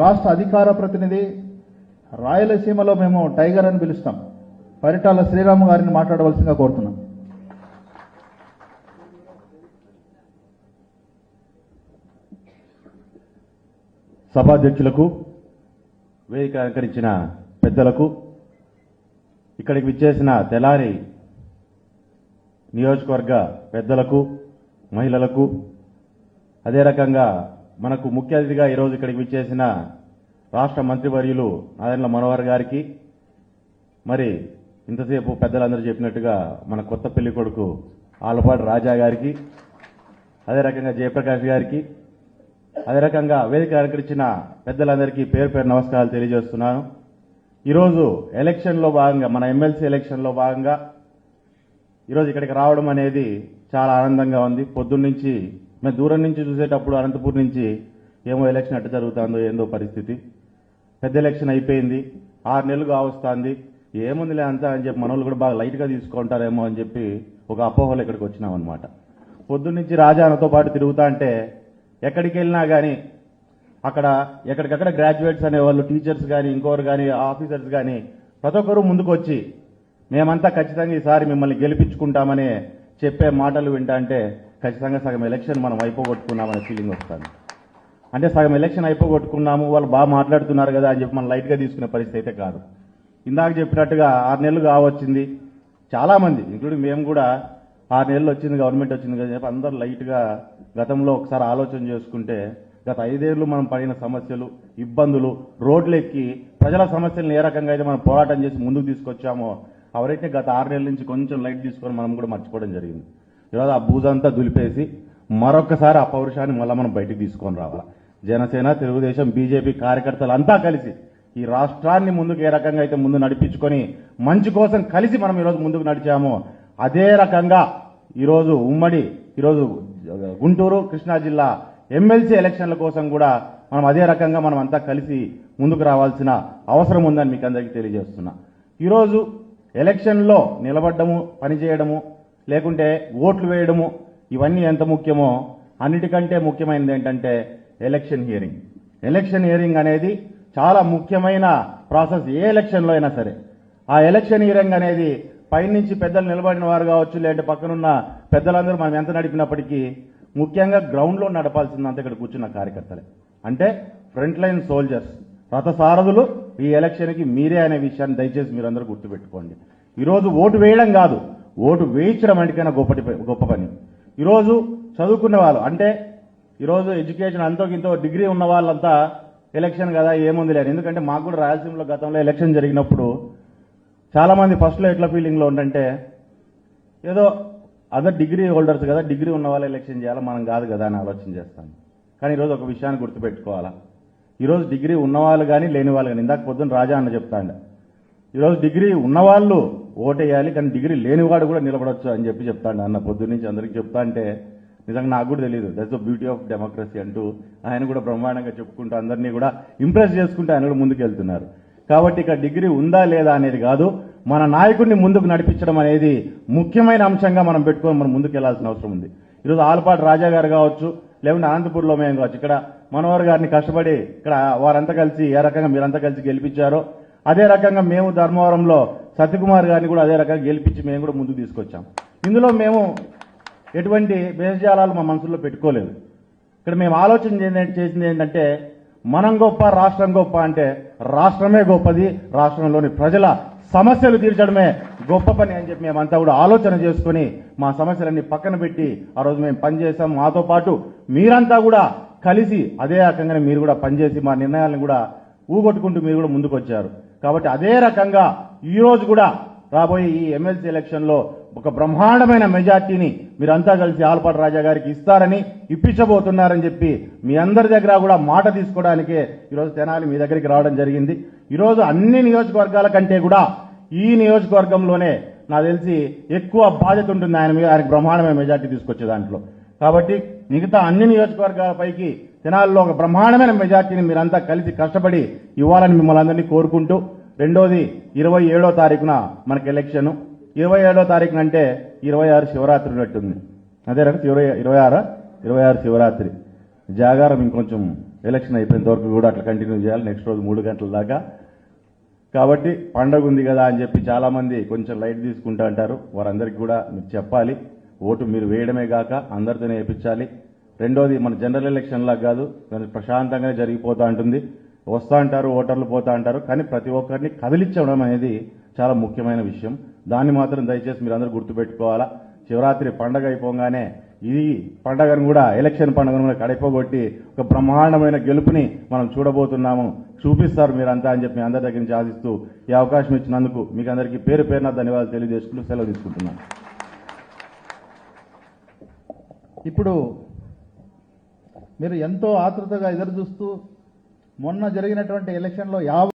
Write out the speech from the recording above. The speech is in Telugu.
రాష్ట్ర అధికార ప్రతినిధి రాయలసీమలో మేము టైగర్ అని పిలుస్తాం. పరిటాల శ్రీరాము గారిని మాట్లాడవలసిందిగా కోరుతున్నాం. సభాధ్యక్షులకు వేదిక అలంకరించిన పెద్దలకు ఇక్కడికి విచ్చేసిన తెలారి నియోజకవర్గ పెద్దలకు మహిళలకు అదే రకంగా మనకు ముఖ్య అతిథిగా ఈరోజు ఇక్కడికి విచ్చేసిన రాష్ట్ర మంత్రివర్యులు నాదెండ్ల మనోహర్ గారికి. మరి ఇంతసేపు పెద్దలందరూ చెప్పినట్టుగా మన కొత్త పెళ్ళి కొడుకు ఆలపాటి రాజా గారికి అదే రకంగా జయప్రకాష్ గారికి అదే రకంగా వేదిక అలంకరించిన పెద్దలందరికీ పేరు పేరు నమస్కారాలు తెలియజేస్తున్నాను. ఈరోజు ఎలక్షన్లో భాగంగా మన ఎమ్మెల్సీ ఎలక్షన్లో భాగంగా ఈరోజు ఇక్కడికి రావడం అనేది చాలా ఆనందంగా ఉంది. పొద్దున్నుంచి మేము దూరం నుంచి చూసేటప్పుడు అనంతపూర్ నుంచి ఏమో ఎలక్షన్ అట్ట జరుగుతుందో ఏందో పరిస్థితి. పెద్ద ఎలక్షన్ అయిపోయింది. ఆరు నెలలు కావస్తుంది. ఏముందిలే అంతా అని చెప్పి మనోళ్ళు కూడా బాగా లైట్గా తీసుకుంటారేమో అని చెప్పి ఒక అపోహలు ఇక్కడికి వచ్చినాం అనమాట పొద్దున్నుంచి రాజానతో పాటు తిరుగుతా అంటే ఎక్కడికి వెళ్ళినా కానీ అక్కడ ఎక్కడికక్కడ గ్రాడ్యుయేట్స్ అనేవాళ్ళు టీచర్స్ కానీ ఇంకోరు కానీ ఆఫీసర్స్ కానీ ప్రతి ఒక్కరూ ముందుకొచ్చి మేమంతా ఖచ్చితంగా ఈసారి మిమ్మల్ని గెలిపించుకుంటామని చెప్పే మాటలు వింటా అంటే ఖచ్చితంగా సగం ఎలక్షన్ మనం అయిపోగొట్టుకున్నామనే ఫీలింగ్ వస్తుంది. అంటే సగం ఎలక్షన్ అయిపోగొట్టుకున్నాము వాళ్ళు బాగా మాట్లాడుతున్నారు కదా అని చెప్పి మనం లైట్గా తీసుకునే పరిస్థితి అయితే కాదు. ఇందాక చెప్పినట్టుగా ఆరు నెలలు కావచ్చింది. చాలామంది ఇంక్లూడింగ్ మేము కూడా ఆరు నెలలు వచ్చింది గవర్నమెంట్ వచ్చింది కదా చెప్పి అందరూ లైట్గా గతంలో ఒకసారి ఆలోచన చేసుకుంటే గత ఐదేళ్ళు మనం పడిన సమస్యలు ఇబ్బందులు రోడ్లు ఎక్కి ప్రజల సమస్యలను ఏ రకంగా అయితే మనం పోరాటం చేసి ముందుకు తీసుకొచ్చామో అవరైతే గత ఆరు నెలల నుంచి కొంచెం లైట్ తీసుకొని మనం కూడా మర్చిపోవడం జరిగింది. ఈరోజు ఆ బూజంతా దులిపేసి మరొకసారి ఆ పౌరుషాన్ని మళ్ళీ మనం బయటికి తీసుకొని రావాలి? జనసేన తెలుగుదేశం బీజేపీ కార్యకర్తలు అంతా కలిసి ఈ రాష్ట్రాన్ని ముందుకు ఏ రకంగా అయితే ముందు నడిపించుకొని మంచి కోసం కలిసి మనం ఈరోజు ముందుకు నడిచామో అదే రకంగా ఈరోజు ఉమ్మడి ఈరోజు గుంటూరు కృష్ణా జిల్లా ఎమ్మెల్సీ ఎలక్షన్ల కోసం కూడా మనం అదే రకంగా మనం అంతా కలిసి ముందుకు రావాల్సిన అవసరం ఉందని మీకు అందరికీ తెలియజేస్తున్నా. ఈరోజు ఎలక్షన్లో నిలబడ్డము పనిచేయడము లేకుంటే ఓట్లు వేయడము ఇవన్నీ ఎంత ముఖ్యమో అన్నిటికంటే ముఖ్యమైనది ఏంటంటే ఎలక్షన్ హియరింగ్. ఎలక్షన్ హియరింగ్ అనేది చాలా ముఖ్యమైన ప్రాసెస్ ఏ ఎలక్షన్లో అయినా సరే. ఆ ఎలక్షన్ హియరింగ్ అనేది పైనుంచి పెద్దలు నిలబడిన వారు కావచ్చు లేదంటే పక్కనున్న పెద్దలందరూ మనం ఎంత నడిపినప్పటికీ ముఖ్యంగా గ్రౌండ్లో నడపాల్సిందంతా ఇక్కడ కూర్చున్న కార్యకర్తలే. అంటే ఫ్రంట్ లైన్ సోల్జర్స్ రథసారథులు ఈ ఎలక్షన్కి మీరే అనే విషయాన్ని దయచేసి మీరందరూ గుర్తుపెట్టుకోండి. ఈరోజు ఓటు వేయడం కాదు ఓటు వేయించడం అంటికైనా గొప్పటి గొప్ప పని. ఈరోజు చదువుకున్న వాళ్ళు అంటే ఈరోజు ఎడ్యుకేషన్ అంతో ఇంతో డిగ్రీ ఉన్న వాళ్ళంతా ఎలక్షన్ కదా ఏముంది లేదు. ఎందుకంటే మాకు కూడా రాయలసీమలో గతంలో ఎలక్షన్ జరిగినప్పుడు చాలామంది ఫస్ట్లో ఎట్లా ఫీలింగ్లో ఉండంటే ఏదో అదర్ డిగ్రీ హోల్డర్స్ కదా డిగ్రీ ఉన్న వాళ్ళు ఎలక్షన్ చేయాలా మనం కాదు కదా అని ఆలోచన చేస్తాను కానీ ఈరోజు ఒక విషయాన్ని గుర్తుపెట్టుకోవాలా. ఈరోజు డిగ్రీ ఉన్నవాళ్ళు కానీ లేని వాళ్ళు కానీ ఇందాక పొద్దున్న రాజా అన్న చెప్తాండ. ఈరోజు డిగ్రీ ఉన్నవాళ్ళు ఓటేయాలి కానీ డిగ్రీ లేనివాడు కూడా నిలబడొచ్చు అని చెప్పి చెప్తాడు అన్న పొద్దున్న నుంచి అందరికీ చెప్తా అంటే నిజంగా నాకు కూడా తెలియదు that's the beauty of democracy అంటూ ఆయన కూడా బ్రహ్మాండంగా చెప్పుకుంటూ అందరినీ కూడా ఇంప్రెస్ చేసుకుంటూ ఆయన కూడా ముందుకు వెళ్తున్నారు కాబట్టి ఇక్కడ డిగ్రీ ఉందా లేదా అనేది కాదు మన నాయకుడిని ముందుకు నడిపించడం అనేది ముఖ్యమైన అంశంగా మనం పెట్టుకొని మనం ముందుకు వెళ్ళాల్సిన అవసరం ఉంది. ఈరోజు ఆలపాటి రాజా గారు కావచ్చు లేకుంటే అనంతపూర్లో మేము కావచ్చు ఇక్కడ మనోహర్ గారిని కష్టపడి ఇక్కడ వారంతా కలిసి ఏ రకంగా మీరంతా కలిసి గెలిపించారో అదే రకంగా మేము ధర్మవరంలో సత్యకుమార్ గారిని కూడా అదే రకంగా గెలిపించి మేము కూడా ముందుకు తీసుకొచ్చాం. ఇందులో మేము ఎటువంటి భేషజాలాలు మా మనసులో పెట్టుకోలేదు. ఇక్కడ మేము ఆలోచన చేసింది- ఏంటంటే మనం గొప్ప రాష్ట్రం గొప్ప అంటే రాష్ట్రమే గొప్పది రాష్ట్రంలోని ప్రజల సమస్యలు తీర్చడమే గొప్ప పని అని చెప్పి మేమంతా కూడా ఆలోచన చేసుకుని మా సమస్యలన్నీ పక్కన పెట్టి ఆ రోజు మేము పనిచేసాం మాతో పాటు మీరంతా కూడా కలిసి అదే రకంగానే మీరు కూడా పనిచేసి మా నిర్ణయాలను కూడా ఊగొట్టుకుంటూ మీరు కూడా ముందుకు వచ్చారు కాబట్టి అదే రకంగా ఈరోజు కూడా రాబోయే ఈ ఎమ్మెల్సీ ఎలక్షన్లో ఒక బ్రహ్మాండమైన మెజార్టీని మీరంతా కలిసి ఆల్పాటి రాజా గారికి ఇస్తారని ఇప్పించబోతున్నారని చెప్పి మీ అందరి దగ్గర కూడా మాట తీసుకోవడానికే ఈరోజు తెనాలి మీ దగ్గరికి రావడం జరిగింది. ఈరోజు అన్ని నియోజకవర్గాల కంటే కూడా ఈ నియోజకవర్గంలోనే నాకు తెలిసి ఎక్కువ బాధ్యత ఉంటుంది ఆయన మీద ఆయనకు బ్రహ్మాండమైన మెజార్టీ తీసుకొచ్చే దాంట్లో. కాబట్టి మిగతా అన్ని నియోజకవర్గాల పైకి జనాల్లో ఒక బ్రహ్మాండమైన మెజార్టీని మీరంతా కలిసి కష్టపడి ఇవ్వాలని మిమ్మల్ని అందరినీ కోరుకుంటూ రెండోది ఇరవై ఏడో తారీఖున మనకి ఎలక్షన్. ఇరవై ఏడో తారీఖున అంటే ఇరవై ఆరు శివరాత్రి ఉన్నట్టుంది. అదే రకం ఇరవై ఇరవై ఆరు? ఇరవై ఆరు శివరాత్రి. జాగారం ఇంకొంచెం ఎలక్షన్ అయిపోయినంత వరకు కూడా అట్లా కంటిన్యూ చేయాలి. నెక్స్ట్ రోజు మూడు గంటల దాకా. కాబట్టి పండగ ఉంది కదా అని చెప్పి చాలామంది కొంచెం లైట్ తీసుకుంటా అంటారు. వారందరికీ కూడా మీరు చెప్పాలి. ఓటు మీరు వేయడమే కాక అందరితోనే వేయించాలి. రెండోది మన జనరల్ ఎలక్షన్ లాగా కాదు ప్రశాంతంగా జరిగిపోతూ ఉంటుంది వస్తా అంటారు ఓటర్లు పోతా అంటారు కానీ ప్రతి ఒక్కరిని కదిలించడం అనేది చాలా ముఖ్యమైన విషయం. దాన్ని మాత్రం దయచేసి మీరు అందరూ గుర్తుపెట్టుకోవాలా? శివరాత్రి పండగ అయిపోగానే ఇది పండగను కూడా ఎలక్షన్ పండుగను కూడా కడిపోగొట్టి ఒక బ్రహ్మాండమైన గెలుపుని మనం చూడబోతున్నాము. చూపిస్తారు మీరంతా అని చెప్పి మీ అందరి దగ్గర నుంచి ఆశిస్తూ ఈ అవకాశం ఇచ్చినందుకు మీకు అందరికీ పేరు పేరున ధన్యవాదాలు తెలియజేసుకుంటూ సెలవు తీసుకుంటున్నాను. ఇప్పుడు మీరు ఎంతో ఆతృతగా ఎదురు చూస్తూ మొన్న జరిగినటువంటి ఎలక్షన్లో యాభై